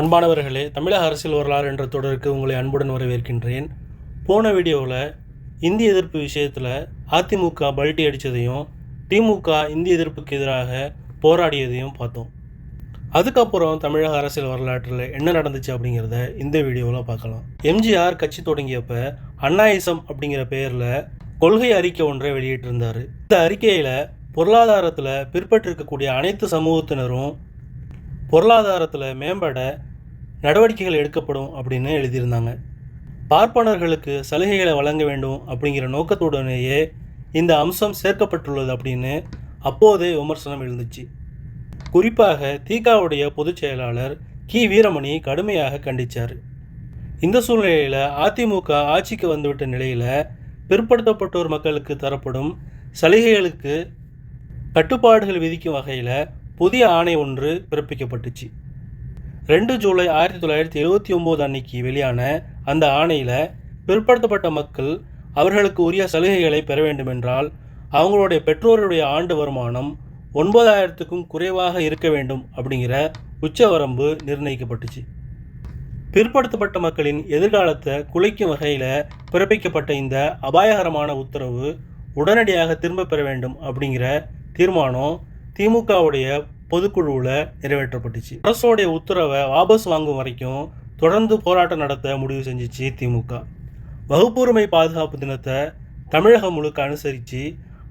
அன்பானவர்களே தமிழக அரசியல் வரலாறு என்ற தொடருக்கு உங்களை அன்புடன் வரவேற்கின்றேன். போன வீடியோவில் இந்திய எதிர்ப்பு விஷயத்தில் அதிமுக பல்ட்டி அடித்ததையும் திமுக இந்திய எதிர்ப்புக்கு எதிராக போராடியதையும் பார்த்தோம். அதுக்கப்புறம் தமிழக அரசியல் வரலாற்றில் என்ன நடந்துச்சு அப்படிங்கிறத இந்த வீடியோவில் பார்க்கலாம். எம்ஜிஆர் கட்சி தொடங்கியப்ப அண்ணாயிசம் அப்படிங்கிற பெயரில் கொள்கை அறிக்கை ஒன்றை வெளியிட்டிருந்தார். இந்த அறிக்கையில் பொருளாதாரத்தில் பிற்பட்டிருக்கக்கூடிய அனைத்து சமூகத்தினரும் பொருளாதாரத்தில் மேம்பட நடவடிக்கைகள் எடுக்கப்படும் அப்படின்னு எழுதியிருந்தாங்க. பார்ப்பனர்களுக்கு சலுகைகளை வழங்க வேண்டும் அப்படிங்கிற நோக்கத்துடனேயே இந்த அம்சம் சேர்க்கப்பட்டுள்ளது அப்படின்னு அப்போதே விமர்சனம் எழுந்துச்சு. குறிப்பாக தீகாவுடைய பொதுச் செயலாளர் கி. வீரமணி கடுமையாக கண்டித்தார் இந்த சூழ்நிலையில் அதிமுக ஆட்சிக்கு வந்துவிட்ட நிலையில் பிற்படுத்தப்பட்டோர் மக்களுக்கு தரப்படும் சலுகைகளுக்கு கட்டுப்பாடுகள் விதிக்கும் வகையில் புதிய ஆணை ஒன்று பிறப்பிக்கப்பட்டுச்சு. ரெண்டு ஜூலை ஆயிரத்தி தொள்ளாயிரத்தி எழுபத்தி ஒம்பது அன்னைக்கு வெளியான அந்த ஆணையில் பிற்படுத்தப்பட்ட மக்கள் அவர்களுக்கு உரிய சலுகைகளை பெற வேண்டுமென்றால் அவங்களுடைய பெற்றோருடைய ஆண்டு வருமானம் ஒன்பதாயிரத்துக்கும் குறைவாக இருக்க வேண்டும் அப்படிங்கிற உச்சவரம்பு நிர்ணயிக்கப்பட்டுச்சு. பிற்படுத்தப்பட்ட மக்களின் எதிர்காலத்தை குலைக்கும் வகையில் பிறப்பிக்கப்பட்ட இந்த அபாயகரமான உத்தரவு உடனடியாக திரும்ப பெற வேண்டும் அப்படிங்கிற தீர்மானம் திமுகவுடைய பொதுக்குழுவில் நிறைவேற்றப்பட்டுச்சு. அரசோடைய உத்தரவை வாபஸ் வாங்கும் வரைக்கும் தொடர்ந்து போராட்டம் நடத்த முடிவு செஞ்சிச்சு திமுக. வகுப்புரிமை பாதுகாப்பு தினத்தை தமிழகம் முழுக்க அனுசரித்து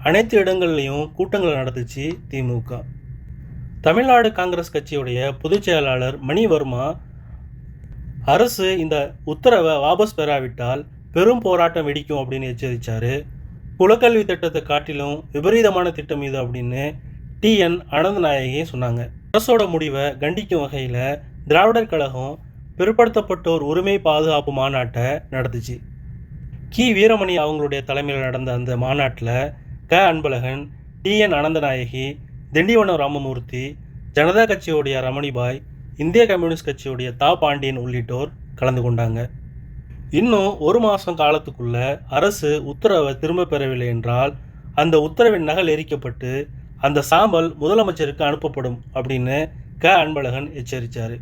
அனைத்து இடங்கள்லையும் கூட்டங்களை நடத்துச்சு திமுக. தமிழ்நாடு காங்கிரஸ் கட்சியுடைய பொதுச் செயலாளர் மணிவர்மா அரசு இந்த உத்தரவை வாபஸ் பெறாவிட்டால் பெரும் போராட்டம் வெடிக்கும் அப்படின்னு எச்சரித்தார் குலக்கல்வி திட்டத்தை காட்டிலும் விபரீதமான திட்டம் இது அப்படின்னு டிஎன் அனந்தநாயகி சொன்னாங்க. அரசோட முடிவை கண்டிக்கும் வகையில் திராவிடர் கழகம் பிற்படுத்தப்பட்டோர் உரிமை பாதுகாப்பு மாநாட்டை நடத்துச்சு. கி. வீரமணி அவங்களுடைய தலைமையில் நடந்த அந்த மாநாட்டில் K. Anbazhagan T N Ananthanayaki Tindivanam Ramamurthy Janata கட்சியுடைய ரமணிபாய் இந்திய கம்யூனிஸ்ட் கட்சியுடைய தா. பாண்டியன் உள்ளிட்டோர் கலந்து கொண்டாங்க. இன்னும் ஒரு மாதம் காலத்துக்குள்ள அரசு உத்தரவை திரும்ப பெறவில்லை என்றால் அந்த உத்தரவின் நகல் எரிக்கப்பட்டு அந்த சாம்பல் முதலமைச்சருக்கு அனுப்பப்படும் அப்படின்னு க. அன்பழகன் எச்சரித்தார்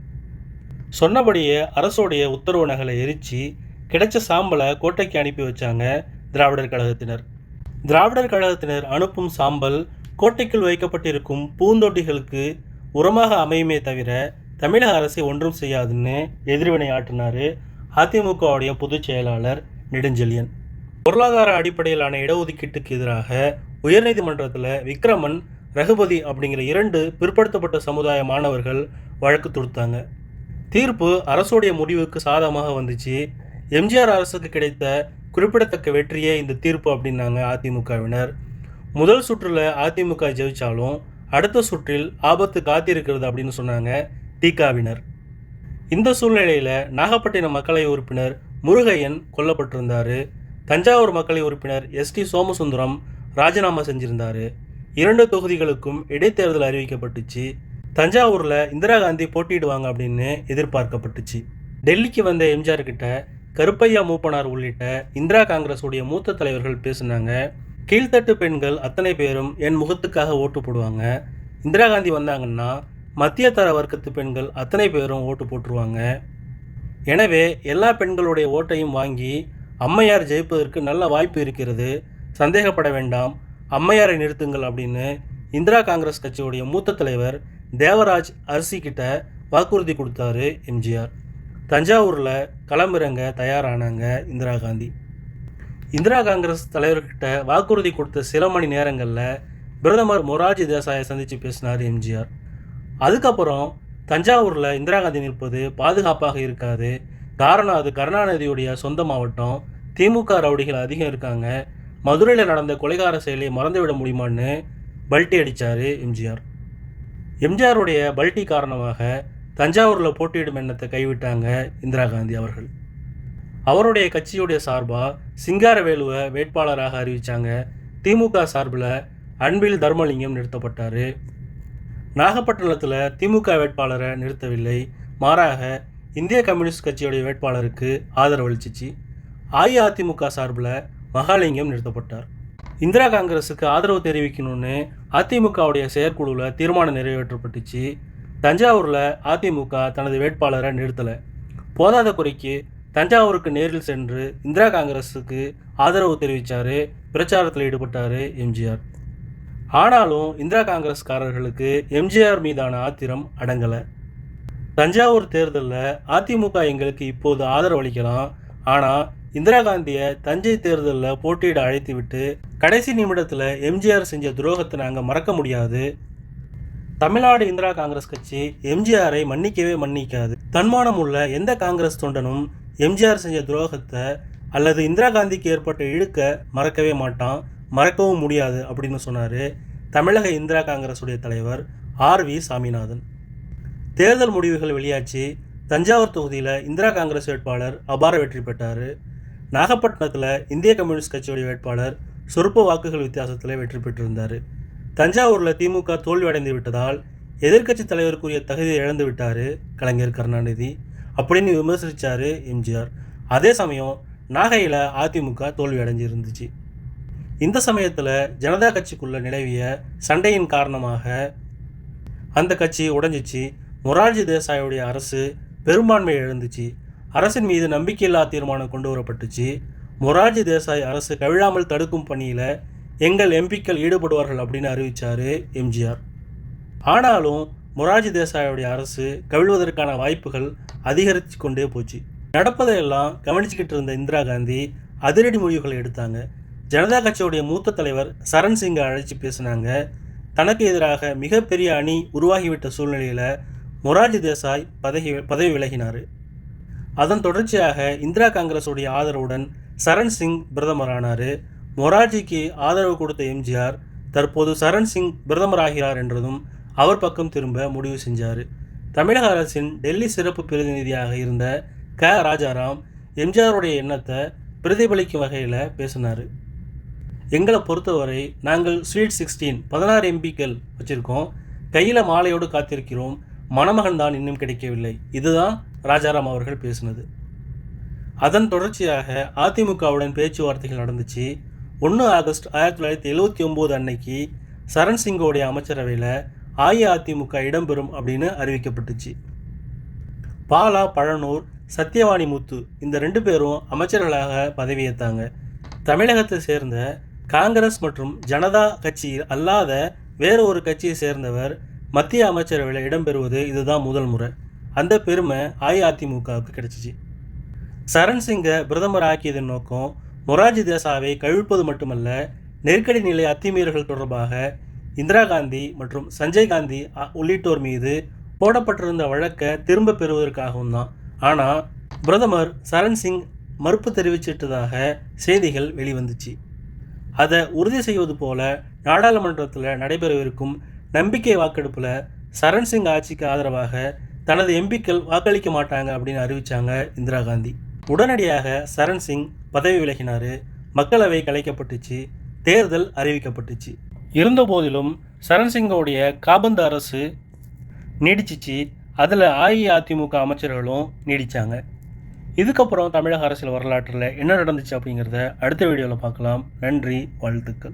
சொன்னபடியே அரசோடைய உத்தரவு நகலை எரித்து கிடைச்ச சாம்பலை கோட்டைக்கு அனுப்பி வச்சாங்க திராவிடர் கழகத்தினர். திராவிடர் கழகத்தினர் அனுப்பும் சாம்பல் கோட்டைக்குள் வைக்கப்பட்டிருக்கும் பூந்தொட்டிகளுக்கு உரமாக அமையுமே தவிர தமிழக அரசை ஒன்றும் செய்யாதுன்னு எதிர்வினை ஆற்றினார் அதிமுகவுடைய பொதுச் செயலாளர் நெடுஞ்செழியன். பொருளாதார அடிப்படையிலான இடஒதுக்கீட்டுக்கு எதிராக உயர்நீதிமன்றத்தில் விக்ரமன் ரகுபதி அப்படிங்கிற இரண்டு பிற்படுத்தப்பட்ட சமுதாய மாணவர்கள் வழக்கு தொடுத்தாங்க. தீர்ப்பு அரசுடைய முடிவுக்கு சாதகமாக வந்துச்சு. எம்ஜிஆர் அரசுக்கு கிடைத்த குறிப்பிடத்தக்க வெற்றியே இந்த தீர்ப்பு அப்படின்னாங்க அதிமுகவினர். முதல் சுற்றில் அதிமுக ஜெயித்தாலும் அடுத்த சுற்றில் ஆபத்து காத்திருக்கிறது அப்படின்னு சொன்னாங்க தீகாவினர். இந்த சூழ்நிலையில் நாகப்பட்டினம் மக்களை உறுப்பினர் முருகையன் கொல்லப்பட்டிருந்தார். தஞ்சாவூர் மக்களை உறுப்பினர் எஸ்டி சோமசுந்தரம் ராஜினாமா செஞ்சிருந்தார். இரண்டு தொகுதிகளுக்கும் இடைத்தேர்தல் அறிவிக்கப்பட்டுச்சு. தஞ்சாவூரில் இந்திரா காந்தி போட்டியிடுவாங்க அப்படின்னு எதிர்பார்க்கப்பட்டுச்சு. டெல்லிக்கு வந்த எம்ஜிஆர் கிட்ட கருப்பையா மூப்பனார் உள்ளிட்ட இந்திரா காங்கிரஸுடைய மூத்த தலைவர்கள் பேசினாங்க. கீழ்த்தட்டு பெண்கள் அத்தனை பேரும் என் முகத்துக்காக ஓட்டு போடுவாங்க. இந்திரா காந்தி வந்தாங்கன்னா மத்திய தர வர்க்கத்து பெண்கள் அத்தனை பேரும் ஓட்டு போட்டுருவாங்க. எனவே எல்லா பெண்களுடைய ஓட்டையும் வாங்கி அம்மையார் ஜெயிப்பதற்கு நல்ல வாய்ப்பு இருக்கிறது. சந்தேகப்பட வேண்டாம். அம்மையாரை நிறுத்துங்கள் அப்படின்னு இந்திரா காங்கிரஸ் கட்சியுடைய மூத்த தலைவர் தேவராஜ் அரிசி கிட்ட வாக்குறுதி கொடுத்தாரு எம்ஜிஆர். தஞ்சாவூரில் களமிறங்க தயாரானாங்க இந்திரா காந்தி. இந்திரா காங்கிரஸ் தலைவர்கிட்ட வாக்குறுதி கொடுத்த சில மணி நேரங்களில் பிரதமர் மொரார்ஜி தேசாயை சந்தித்து பேசினார் எம்ஜிஆர். அதுக்கப்புறம் தஞ்சாவூரில் இந்திரா காந்தி நிற்பது பாதுகாப்பாக இருக்காது. காரணம் அது கருணாநிதியுடைய சொந்த மாவட்டம். திமுக ரவுடிகள் அதிகம் இருக்காங்க. மதுரையில் நடந்த கொலைகார செயலை மறந்துவிட முடியுமான்னு பல்ட்டி அடித்தார் எம்ஜிஆர். எம்ஜிஆருடைய பல்ட்டி காரணமாக தஞ்சாவூரில் போட்டியிடும் எண்ணத்தை கைவிட்டாங்க இந்திரா காந்தி அவர்கள். அவருடைய கட்சியுடைய சார்பாக சிங்காரவேலுவை வேட்பாளராக அறிவித்தாங்க திமுக சார்பில் அன்பில் தர்மலிங்கம் நிறுத்தப்பட்டார். நாகப்பட்டினத்தில் திமுக வேட்பாளரை நிறுத்தவில்லை. மாறாக இந்திய கம்யூனிஸ்ட் கட்சியுடைய வேட்பாளருக்கு ஆதரவு அளிச்சிச்சு அஇஅதிமுக சார்பில் மகாலிங்கம் நிறுத்தப்பட்டார். இந்திரா காங்கிரஸுக்கு ஆதரவு தெரிவிக்கணும்னு அதிமுகவுடைய செயற்குழுவில் தீர்மானம் நிறைவேற்றப்பட்டுச்சு. தஞ்சாவூரில் அதிமுக தனது வேட்பாளரை நிறுத்தலை. போதாத குறைக்கு தஞ்சாவூருக்கு நேரில் சென்று இந்திரா காங்கிரஸுக்கு ஆதரவு தெரிவித்தார் பிரச்சாரத்தில் ஈடுபட்டார் எம்ஜிஆர். ஆனாலும் இந்திரா காங்கிரஸ்காரர்களுக்கு எம்ஜிஆர் மீதான ஆத்திரம் அடங்கலை. தஞ்சாவூர் தேர்தலில் அதிமுக எங்களுக்கு இப்போது ஆதரவு அளிக்கலாம். ஆனால் இந்திரா காந்தியை தஞ்சை தேர்தலில் போட்டியிட அழைத்து விட்டு கடைசி நிமிடத்தில் எம்ஜிஆர் செஞ்ச துரோகத்தை நாங்கள் மறக்க முடியாது. தமிழ்நாடு இந்திரா காங்கிரஸ் கட்சி எம்ஜிஆரை மன்னிக்கவே மன்னிக்காது. தன்மானம் உள்ள எந்த காங்கிரஸ் தொண்டனும் எம்ஜிஆர் செஞ்ச துரோகத்தை அல்லது இந்திரா காந்திக்கு ஏற்பட்ட இழுக்க மறக்கவே மாட்டான். மறக்கவும் முடியாது அப்படின்னு சொன்னார் தமிழக இந்திரா காங்கிரஸுடைய தலைவர் ஆர் வி சாமிநாதன். தேர்தல் முடிவுகள் வெளியாச்சு. தஞ்சாவூர் தொகுதியில் இந்திரா காங்கிரஸ் வேட்பாளர் அபார வெற்றி பெற்றார். நாகப்பட்டினத்தில் இந்திய கம்யூனிஸ்ட் கட்சியுடைய வேட்பாளர் சொற்ப வாக்குகள் வித்தியாசத்தில் வெற்றி பெற்றிருந்தார். தஞ்சாவூரில் திமுக தோல்வி அடைந்து விட்டதால் எதிர்க்கட்சி தலைவருக்குரிய தகுதியை இழந்து விட்டார் கலைஞர் கருணாநிதி. அப்படின்னு விமர்சித்தார் எம்ஜிஆர். அதே சமயம் நாகையில் அதிமுக தோல்வி அடைஞ்சிருந்துச்சு இந்த சமயத்தில் ஜனதா கட்சிக்குள்ளே நிலவிய சண்டையின் காரணமாக அந்த கட்சி உடைஞ்சிச்சு. மொரார்ஜி தேசாயுடைய அரசு பெரும்பான்மை எழுந்துச்சு அரசின் மீது நம்பிக்கையில்லா தீர்மானம் கொண்டு வரப்பட்டுச்சு. மொரார்ஜி தேசாய் அரசு கவிழாமல் தடுக்கும் பணியில் எங்கள் எம்பிக்கள் ஈடுபடுவார்கள் அப்படின்னு அறிவித்தார் எம்ஜிஆர். ஆனாலும் மொரார்ஜி தேசாயுடைய அரசு கவிழ்வதற்கான வாய்ப்புகள் அதிகரித்து கொண்டே போச்சு. நடப்பதையெல்லாம் கவனிச்சுக்கிட்டு இருந்த இந்திரா காந்தி அதிரடி முடிவுகளை எடுத்தாங்க. ஜனதா கட்சியுடைய மூத்த தலைவர் சரண் சிங்கை அழைச்சி பேசினாங்க. தனக்கு எதிராக மிகப்பெரிய அணி உருவாகிவிட்ட சூழ்நிலையில் மொரார்ஜி தேசாய் பதவி பதவி விலகினார். அதன் தொடர்ச்சியாக இந்திரா காங்கிரஸுடைய ஆதரவுடன் சரண் சிங் பிரதமரானார். மொரார்ஜிக்கு ஆதரவு கொடுத்த எம்ஜிஆர் தற்போது சரண் சிங் பிரதமராகிறார் என்றதும் அவர் பக்கம் திரும்ப முடிவு செஞ்சார். தமிழக அரசின் டெல்லி சிறப்பு பிரதிநிதியாக இருந்த க. ராஜாராம் எம்ஜிஆருடைய எண்ணத்தை பிரதிபலிக்கும் வகையில் பேசினார். எங்களை பொறுத்தவரை நாங்கள் ஸ்வீட் சிக்ஸ்டீன் பதினாறு எம்பிக்கள் வச்சுருக்கோம். கையில் மாலையோடு காத்திருக்கிறோம். மணமகன் தான் இன்னும் கிடைக்கவில்லை. இதுதான் ராஜாராம் அவர்கள் பேசினது. அதன் தொடர்ச்சியாக அதிமுகவுடன் பேச்சுவார்த்தைகள் நடந்துச்சு. ஒன்று ஆகஸ்ட் ஆயிரத்தி தொள்ளாயிரத்தி எழுவத்தி ஒம்பது அன்னைக்கு சரண் சிங்கோடைய அமைச்சரவையில் அஇஅதிமுக இடம்பெறும் அப்படின்னு அறிவிக்கப்பட்டுச்சு. பாலா பழனூர் சத்யவாணி முத்து இந்த ரெண்டு பேரும் அமைச்சர்களாக பதவியேற்றாங்க. தமிழகத்தை சேர்ந்த காங்கிரஸ் மற்றும் ஜனதா கட்சியில் அல்லாத வேறு ஒரு கட்சியை சேர்ந்தவர் மத்திய அமைச்சரவையில் இடம்பெறுவது இதுதான் முதல் முறை. அந்த பெருமை அஇஅதிமுகவுக்கு கிடைச்சிச்சு. சரண் சிங்கை பிரதமர் ஆக்கியதன் நோக்கம் மொராஜி தேசாவை கழிப்பது மட்டுமல்ல நெருக்கடி நிலை அத்துமீறல்கள் தொடர்பாக இந்திரா காந்தி மற்றும் சஞ்சய் காந்தி அ- உள்ளிட்டோர் மீது போடப்பட்டிருந்த வழக்கை திரும்ப பெறுவதற்காகவும் தான். ஆனால் பிரதமர் சரண் சிங் மறுப்பு தெரிவிச்சிட்டதாக செய்திகள் வெளிவந்துச்சு. அதை உறுதி செய்வது போல நாடாளுமன்றத்தில் நடைபெறவிருக்கும் நம்பிக்கை வாக்கெடுப்பில் சரண் சிங் ஆட்சிக்கு ஆதரவாக தனது எம்பிக்கள் வாக்களிக்க மாட்டாங்க அப்படின்னு அறிவிச்சாங்க இந்திரா காந்தி. உடனடியாக சரண் சிங் பதவி விலகினார். மக்களவை கலைக்கப்பட்டுச்சு. தேர்தல் அறிவிக்கப்பட்டுச்சு. இருந்தபோதிலும் சரண் சிங்கோடைய காபந்து அரசு நீடிச்சிச்சு. அதில் அஇஅதிமுக அமைச்சர்களும் நீடித்தாங்க இதுக்கப்புறம் தமிழக அரசியல் வரலாற்றில் என்ன நடந்துச்சு அப்படிங்கிறத அடுத்த வீடியோவில் பார்க்கலாம். நன்றி வாழ்த்துக்கள்.